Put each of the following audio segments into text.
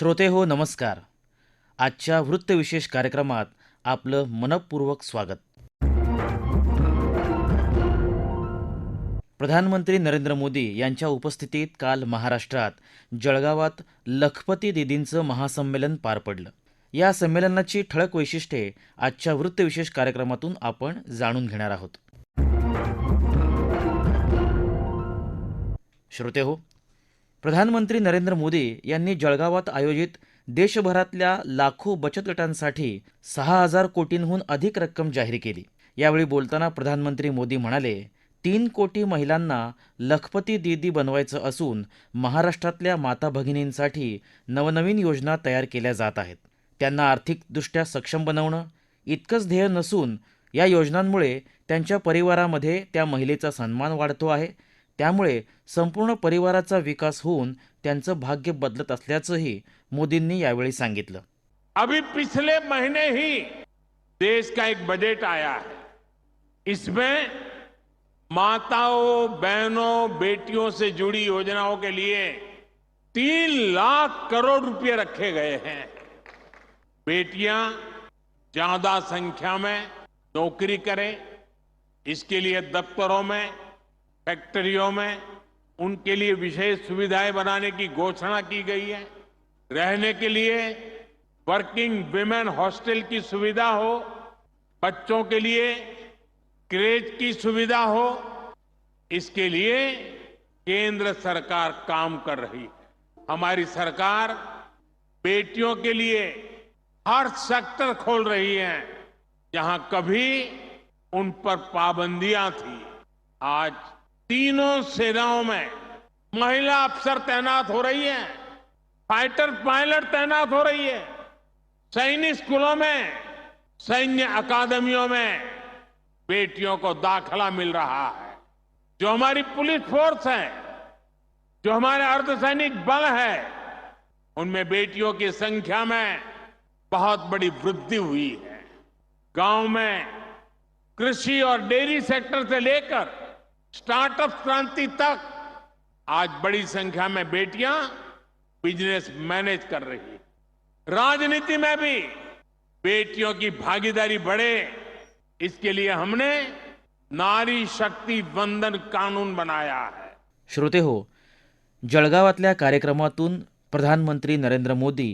श्रोते हो नमस्कार. आजच्या वृत्तविशेष कार्यक्रमात आपलं मनपूर्वक स्वागत. प्रधानमंत्री नरेंद्र मोदी यांच्या उपस्थितीत काल महाराष्ट्रात जळगावात लखपती दिदींचं महासंमेलन पार पडलं. या संमेलनाची ठळक वैशिष्ट्ये आजच्या वृत्तविशेष कार्यक्रमातून आपण जाणून घेणार आहोत. श्रोते हो प्रधानमंत्री नरेंद्र मोदी यांनी जळगावात आयोजित देशभरातल्या लाखो बचत गटांसाठी सहा हजार कोटींहून अधिक रक्कम जाहीर केली. यावेळी बोलताना प्रधानमंत्री मोदी म्हणाले तीन कोटी महिलांना लखपती दीदी बनवायचं असून महाराष्ट्रातल्या माता भगिनींसाठी नवनवीन योजना तयार केल्या जात आहेत. त्यांना आर्थिकदृष्ट्या सक्षम बनवणं इतकंच ध्येय नसून या योजनांमुळे त्यांच्या परिवारामध्ये त्या महिलेचा सन्मान वाढतो आहे. त्यामुळे संपूर्ण परिवाराचा विकास होऊन त्यांचं भाग्य बदलत असल्याचंही मोदींनी यावेळी सांगितलं. अभी पिछले महीने ही देश का एक बजट आया है। इसमें माताओं, बहनों, बेटियों से जुड़ी योजनाओं के लिए तीन लाख करोड़ रुपए रखे गए हैं। बेटियाँ ज़्यादा संख्या में नौकरी करें, इसके लिए दफ्तरों में फैक्ट्रियों में उनके लिए विशेष सुविधाएँ बनाने की घोषणा की गई है। रहने के लिए वर्किंग विमेन हॉस्टल की सुविधा हो, बच्चों के लिए क्रेज की सुविधा हो, इसके लिए केंद्र सरकार काम कर रही है। हमारी सरकार बेटियों के लिए हर सेक्टर खोल रही है, जहाँ कभी उन पर पाबंदियाँ थी। आज तीनों सेनाओं में महिला अफसर तैनात हो रही है, फाइटर पायलट तैनात हो रही है। सैनिक स्कूलों में, सैन्य अकादमियों में बेटियों को दाखला मिल रहा है। जो हमारी पुलिस फोर्स है, जो हमारे अर्धसैनिक बल है, उनमें बेटियों की संख्या में बहुत बड़ी वृद्धि हुई है। गाँव में कृषि और डेयरी सेक्टर से लेकर स्टार्टअप क्रांति तक। आज बड़ी संख्या में बेटियां बिजनेस मैनेज कर रही राजनीति में भी बेटियों की भागीदारी बढ़े। इसके लिए हमने नारी शक्ति वंदन कानून बनाया है। श्रोते हो जळगावातल्या कार्यक्रमातून प्रधानमंत्री नरेंद्र मोदी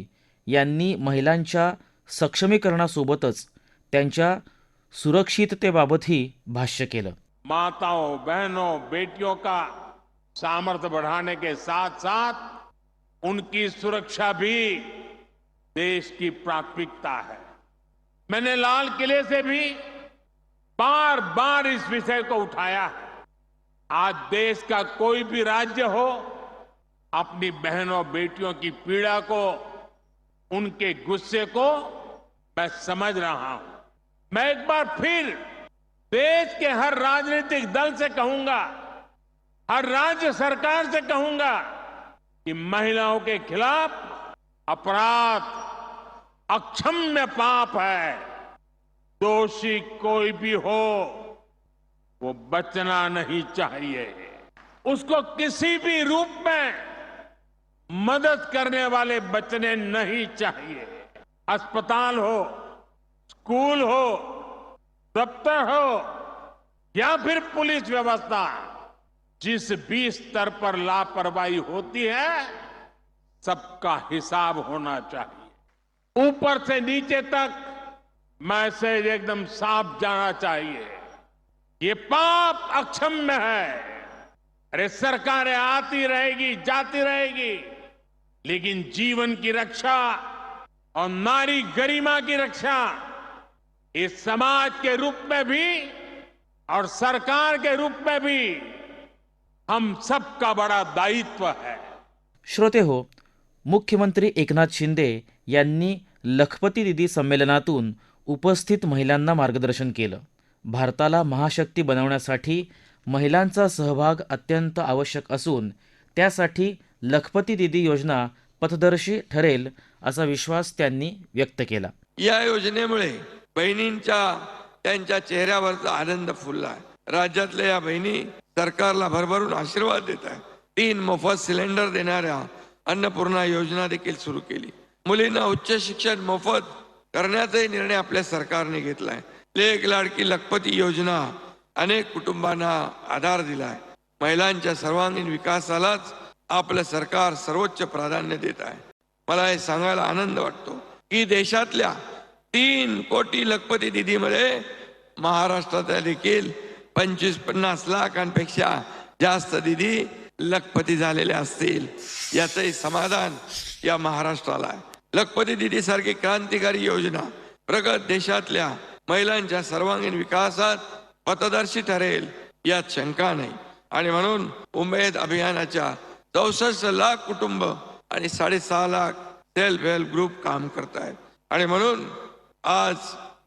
यांनी महिलांच्या सक्षमीकरणासोबतच त्यांच्या सुरक्षिततेबाबतही भाष्य केलं. माताओं, बहनों, बेटियों का सामर्थ्य बढ़ाने के साथ साथ उनकी सुरक्षा भी देश की प्राथमिकता है। मैंने लाल किले से भी बार बार इस विषय को उठाया है। आज देश का कोई भी राज्य हो, अपनी बहनों, बेटियों की पीड़ा को, उनके गुस्से को मैं समझ रहा हूँ। मैं एक बार फिर देश के हर राजनीतिक दल से कहूँगा, हर राज्य सरकार से कहूँगा कि महिलाओं के खिलाफ अपराध अक्षम्य पाप है। दोषी कोई भी हो, वो बचना नहीं चाहिए। उसको किसी भी रूप में मदद करने वाले बचने नहीं चाहिए। अस्पताल हो, स्कूल हो दफ्तर हो या फिर पुलिस व्यवस्था? जिस भी स्तर पर लापरवाही होती है, सबका हिसाब होना चाहिए। ऊपर से नीचे तक मैसेज एकदम साफ़ जाना चाहिए ये पाप अक्षम्य है। अरे सरकारें आती रहेगी, जाती रहेगी, लेकिन जीवन की रक्षा और नारी गरिमा की रक्षा इस समाज के रूप में भी और सरकार के रूप में भी हम सबका बड़ा दायित्व है। श्रोते हो मुख्यमंत्री एकनाथ शिंदे यांनी लखपती दिदी संमेलनातून उपस्थित महिलांना मार्गदर्शन केलं. भारताला महाशक्ती बनवण्यासाठी महिलांचा सहभाग अत्यंत आवश्यक असून त्यासाठी लखपती दिदी योजना पथदर्शी ठरेल असा विश्वास त्यांनी व्यक्त केला. या योजनेमुळे बहिणींच्या त्यांच्या चेहऱ्यावरचा आनंद फुलला आहे. राज्यातल्या या बहिणी सरकारला भरभरून आशीर्वाद देत आहे तीन मोफत सिलेंडर देणाऱ्या अन्नपूर्णा योजना देखील सुरू केली. मुलींना उच्च शिक्षण मोफत करण्याचाही निर्णय आपल्या सरकारने घेतलाय लेख लाडकी लखपती योजना अनेक कुटुंबांना आधार दिलाय महिलांच्या सर्वांगीण विकासालाच आपलं सरकार सर्वोच्च प्राधान्य देत आहे. मला हे सांगायला आनंद वाटतो की देशातल्या तीन कोटी लखपती निधीमध्ये महाराष्ट्रातल्या देखील पंचवीस पन्नास लाखांपेक्षा जास्त निधी लखपती झालेले असतील. याचंही समाधान या महाराष्ट्राला आहे. लखपती दिदी सारखी क्रांतिकारी योजना प्रगत देशातल्या महिलांच्या सर्वांगीण विकासात पथदर्शी ठरेल यात शंका नाही. आणि म्हणून उमेद अभियानाच्या चौसष्ट लाख कुटुंब आणि साडेसहा लाख सेल्फ हेल्प ग्रुप काम करत आहेत आणि म्हणून आज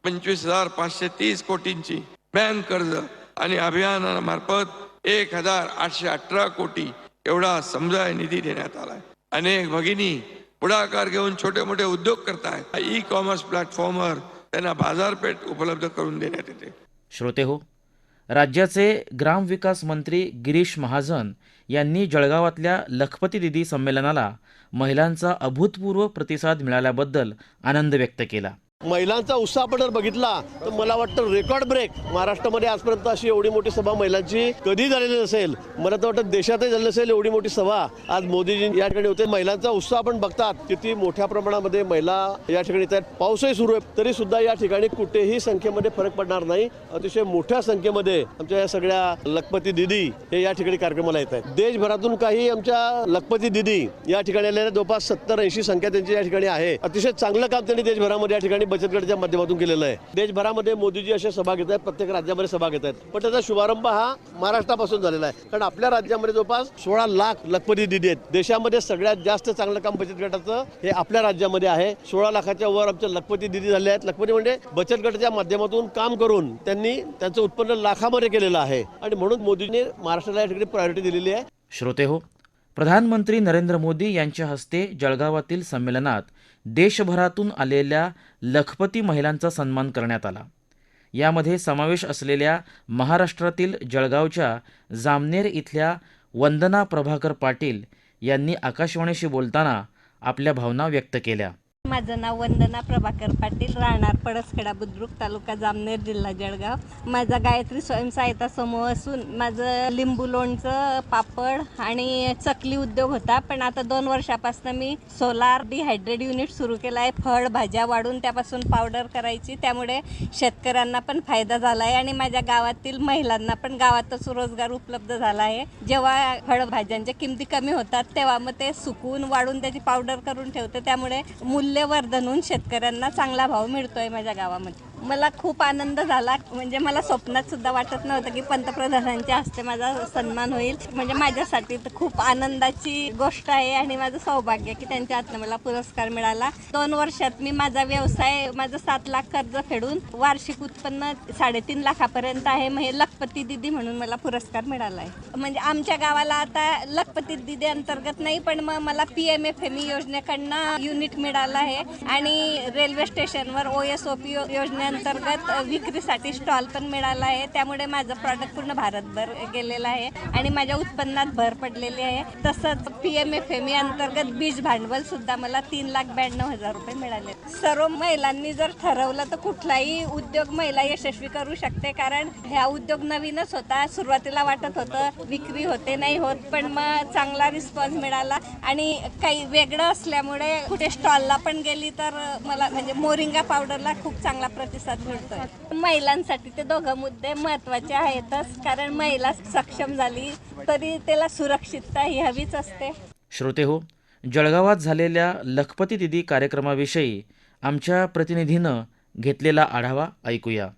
पंचवीस हजार पाचशे तीस कोटींची बँक कर्ज आणि अभियानामार्फत एक हजार आठशे अठरा कोटी एवढा समुदाय निधी देण्यात आलाय. अनेक भगिनी पुढाकार घेऊन छोटे मोठे उद्योग करतायत ई कॉमर्स प्लॅटफॉर्मवर त्यांना बाजारपेठ उपलब्ध करून देण्यात येते. श्रोते हो राज्याचे ग्रामविकास मंत्री गिरीश महाजन यांनी जळगावातल्या लखपती दिदी संमेलनाला महिलांचा अभूतपूर्व प्रतिसाद मिळाल्याबद्दल आनंद व्यक्त केला. महिलांचा उत्साह आपण जर बघितला तर मला वाटतं रेकॉर्ड ब्रेक महाराष्ट्रामध्ये आजपर्यंत अशी एवढी मोठी सभा महिलांची कधी झालेली नसेल. मला तर वाटतं देशातही झाली नसेल एवढी मोठी सभा. आज मोदीजी या ठिकाणी होते. महिलांचा उत्साह आपण बघतात किती मोठ्या प्रमाणामध्ये महिला या ठिकाणी येत आहेत. पाऊसही सुरू आहे. तरी सुद्धा या ठिकाणी कुठेही संख्येमध्ये फरक पडणार नाही. अतिशय मोठ्या संख्येमध्ये आमच्या या सगळ्या लखपती दिदी हे या ठिकाणी कार्यक्रमाला येत आहेत. देशभरातून काही आमच्या लखपती दिदी या ठिकाणी आलेल्या जवळपास सत्तर ऐंशी संख्या त्यांची या ठिकाणी आहे. अतिशय चांगलं काम त्यांनी देशभरामध्ये या ठिकाणी बचत गटाच्या माध्यमातून केलेलं आहे. देशभरामध्ये मोदीजी अशा सभा घेत आहेत प्रत्येक राज्यामध्ये सभा घेत आहेत. पण त्याचा शुभारंभ हा महाराष्ट्रापासून झालेला आहे. कारण आपल्या राज्यामध्ये जवळपास सोळा लाख लखपती दिदी आहेत. देशामध्ये सगळ्यात जास्त चांगलं काम बचत गटाचं हे आपल्या राज्यामध्ये आहे. सोळा लाखाच्या वर आमच्या लखपती दिदी झाल्या आहेत. लखपती म्हणजे बचत गटाच्या माध्यमातून काम करून त्यांनी त्यांचं उत्पन्न लाखामध्ये केलेलं आहे. आणि म्हणून मोदींनी महाराष्ट्राला या ठिकाणी प्रायोरिटी दिलेली आहे. श्रोते हो प्रधानमंत्री नरेंद्र मोदी यांच्या हस्ते जळगावातील संमेलनात देशभरातून आलेल्या लखपती महिलांचा सन्मान करण्यात आला. यामध्ये समावेश असलेल्या महाराष्ट्रातील जळगावच्या जामनेर इथल्या वंदना प्रभाकर पाटील यांनी आकाशवाणीशी बोलताना आपल्या भावना व्यक्त केल्या. माझं नाव वंदना प्रभाकर पाटील राहणार पडसखेडा बुद्रुक तालुका जामनेर जिल्हा जळगाव. माझा गायत्री स्वयंसहायता समूह असून माझं लिंबू लोणचं पापड आणि चकली उद्योग होता. पण आता दोन वर्षापासून मी सोलार डिहायड्रेट युनिट सुरू केलं आहे. फळ भाज्या वाढून त्यापासून पावडर करायची. त्यामुळे शेतकऱ्यांना पण फायदा झाला आहे आणि माझ्या गावातील महिलांना पण गावातच रोजगार उपलब्ध झाला आहे. जेव्हा फळभाज्यांच्या किमती कमी होतात तेव्हा मग ते सुकून वाढून त्याची पावडर करून ठेवते. त्यामुळे मूल्य होऊन शेतकऱ्यांना चांगला भाव मिळतोय माझ्या गावामध्ये. मला खूप आनंद झाला. म्हणजे मला स्वप्नात सुद्धा वाटत नव्हतं की पंतप्रधानांच्या हस्ते माझा सन्मान होईल. म्हणजे माझ्यासाठी तर खूप आनंदाची गोष्ट आहे आणि माझं सौभाग्य की त्यांच्या हातनं मला पुरस्कार मिळाला. दोन वर्षात मी माझा व्यवसाय माझं सात लाख कर्ज फेडून वार्षिक उत्पन्न साडेतीन लाखापर्यंत आहे. मग हे लखपती दिदी म्हणून मला पुरस्कार मिळाला आहे म्हणजे आमच्या गावाला आता लखपती दिदी अंतर्गत नाही पण मग मला पी एम एफ एम योजनेकडनं युनिट मिळालं आहे. आणि रेल्वे स्टेशनवर ओ एस ओ पी अंतर्गत विक्रीसाठी स्टॉल पण मिळाला आहे. त्यामुळे माझं प्रॉडक्ट पूर्ण भारतभर गेलेलं आहे आणि माझ्या उत्पन्नात भर पडलेली आहे. तसंच पी एम एफ एम अंतर्गत बीज भांडवल सुद्धा मला तीन लाख ब्याण्णव हजार रुपये मिळाले. सर्व महिलांनी जर ठरवलं तर कुठलाही उद्योग महिला यशस्वी करू शकते. कारण ह्या उद्योग नवीनच होता. सुरुवातीला वाटत होतं विक्री होते नाही होत. पण मग चांगला रिस्पॉन्स मिळाला. आणि काही वेगळं असल्यामुळे कुठे स्टॉलला पण गेली तर मला म्हणजे मोरिंगा पावडरला खूप चांगला प्रतिसाद मिळतोय. महिलांसाठी ते दोघं मुद्दे महत्त्वाचे आहेतच कारण महिला सक्षम झाली तरी त्याला सुरक्षितता ही हवीच असते. श्रोते हो जळगावात झालेल्या लखपती दिदी कार्यक्रमाविषयी आमच्या प्रतिनिधीनं घेतलेला आढावा ऐकूया.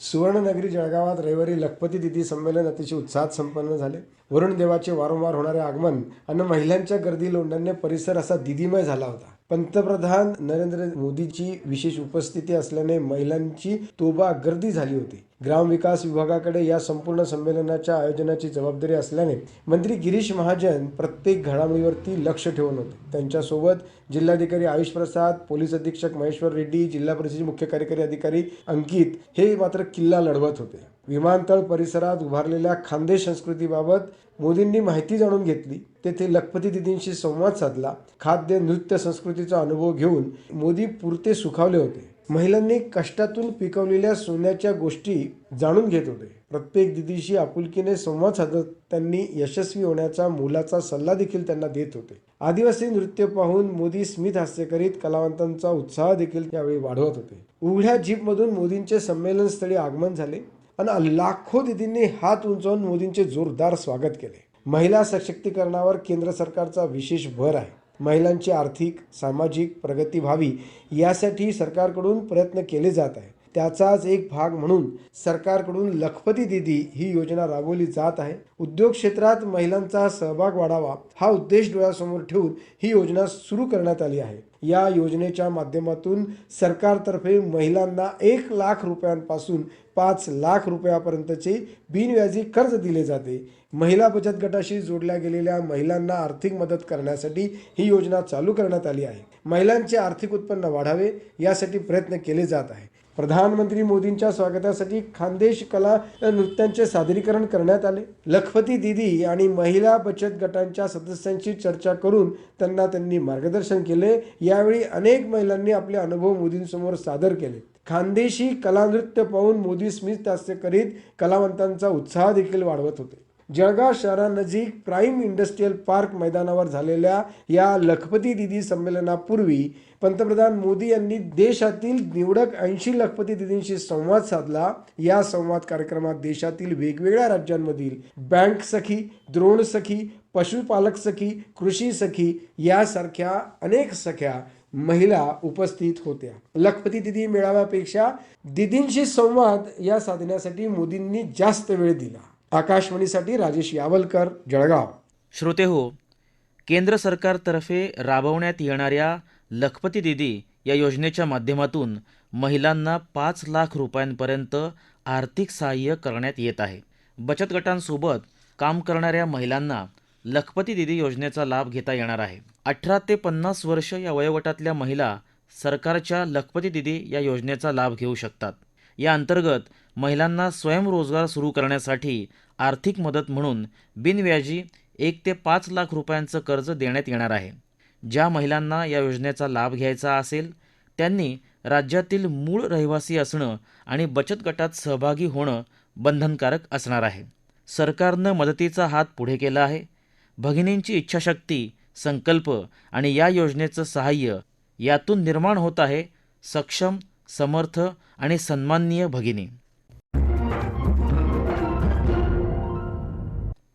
सुवर्णनगरी जळगावात रविवारी लखपती दिदी संमेलन अतिशय उत्साहात संपन्न झाले. वरुण देवाचे वारंवार होणारे आगमन आणि महिलांच्या गर्दी लोंढाने परिसर असा दिदीमय झाला होता. पंतप्रधान नरेंद्र मोदीची विशेष उपस्थिती असल्याने महिलांची तोबा गर्दी झाली होती. ग्रामविकास विभागाकडे या संपूर्ण संमेलनाच्या आयोजनाची जबाबदारी असल्याने मंत्री गिरीश महाजन प्रत्येक घडामोडीवरती लक्ष ठेवून होते. त्यांच्यासोबत जिल्हाधिकारी आयुष प्रसाद पोलीस अधीक्षक महेश्वर रेड्डी जिल्हा परिषदेचे मुख्य कार्यकारी अधिकारी अंकित हे मात्र किल्ला लढवत होते. विमानतळ परिसरात उभारलेल्या खांदे संस्कृतीबाबत मोदींनी माहिती जाणून घेतली. तेथे लखपती दिदींशी संवाद साधला. खाद्य नृत्य संस्कृतीचा अनुभव घेऊन मोदी पुरते सुखावले होते. महिलांनी कष्टातून पिकवलेल्या सोन्याच्या गोष्टी जाणून घेत होते. प्रत्येक दिदीशी आपुलकीने संवाद साधत त्यांनी यशस्वी होण्याचा मोलाचा सल्ला देखील त्यांना देत होते. आदिवासी नृत्य पाहून मोदी स्मित हास्य करीत कलावंतांचा उत्साह देखील त्यावेळी वाढवत होते. उघड्या जीपमधून मोदींचे संमेलनस्थळी आगमन झाले. आणि लाखो दिदींनी हात उंचावून मोदींचे जोरदार स्वागत केले. महिला सशक्तीकरणावर केंद्र सरकारचा विशेष भर आहे. महिलांची आर्थिक सामाजिक प्रगती व्हावी यासाठी सरकारकडून प्रयत्न केले जात आहे त्याचाच एक भाग म्हणून सरकारकडून लखपती दिदी ही योजना राबवली जात आहे. उद्योग क्षेत्रात महिलांचा सहभाग वाढावा हा उद्देश डोळ्यासमोर ठेवून ही योजना सुरू करण्यात आली आहे. या योजनेच्या माध्यमातून सरकारतर्फे महिलांना एक लाख रुपयांपासून पाच लाख रुपयापर्यंतचे बिनव्याजी कर्ज दिले जाते. महिला बचत गटाशी जोडल्या गेलेल्या महिलांना आर्थिक मदत करण्यासाठी ही योजना चालू करण्यात आली आहे. महिलांचे आर्थिक उत्पन्न वाढावे यासाठी प्रयत्न केले जात आहे. प्रधानमंत्री मोदींच्या स्वागतासाठी खानदेश कला नृत्यांचे सादरीकरण करण्यात आले. लखपती दिदी आणि महिला बचत गटांच्या सदस्यांशी चर्चा करून त्यांना त्यांनी मार्गदर्शन केले. यावेळी अनेक महिलांनी आपले अनुभव मोदींसमोर सादर केले. खानदेशी कला नृत्य पाहून मोदी स्मित हास्य करीत कलावंतांचा उत्साह देखील वाढवत होते. जळगाव शहरानजीक प्राईम इंडस्ट्रीयल पार्क मैदानावर झालेल्या या लखपती दिदी संमेलनापूर्वी पंतप्रधान मोदी यांनी देशातील निवडक ऐंशी लखपती दिदींशी संवाद साधला. या संवाद कार्यक्रमात देशातील वेगवेगळ्या राज्यांमधील बँक सखी द्रोण सखी पशुपालक सखी कृषी सखी यासारख्या अनेक सख्या महिला उपस्थित होत्या. लखपती दिदी मेळाव्यापेक्षा दिदींशी संवाद या साधण्यासाठी मोदींनी जास्त वेळ दिला. आकाशवाणीसाठी राजेश यावलकर जळगाव. श्रोते हो केंद्र सरकारतर्फे राबवण्यात येणाऱ्या लखपती दिदी या योजनेच्या माध्यमातून महिलांना पाच लाख रुपयांपर्यंत आर्थिक सहाय्य करण्यात येत आहे. बचत गटांसोबत काम करणाऱ्या महिलांना लखपती दिदी योजनेचा लाभ घेता येणार आहे. अठरा ते पन्नास वर्ष या वयोगटातल्या महिला सरकारच्या लखपती दिदी या योजनेचा लाभ घेऊ शकतात. या अंतर्गत महिलांना स्वयंरोजगार सुरू करण्यासाठी आर्थिक मदत म्हणून बिनव्याजी एक ते पाच लाख रुपयांचं कर्ज देण्यात येणार आहे. ज्या महिलांना या योजनेचा लाभ घ्यायचा असेल त्यांनी राज्यातील मूळ रहिवासी असणं आणि बचत गटात सहभागी होणं बंधनकारक असणार आहे. सरकारनं मदतीचा हात पुढे केला आहे. भगिनींची इच्छाशक्ती संकल्प आणि या योजनेचं सहाय्य यातून निर्माण होत आहे सक्षम समर्थ आणि सन्माननीय भगिनी.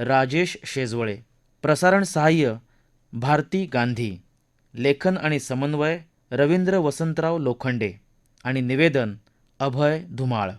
राजेश शेजवळे. प्रसारण सहाय्य भारती गांधी. लेखन आणि समन्वय रवींद्र वसंतराव लोखंडे. आणि निवेदन अभय धुमाळ.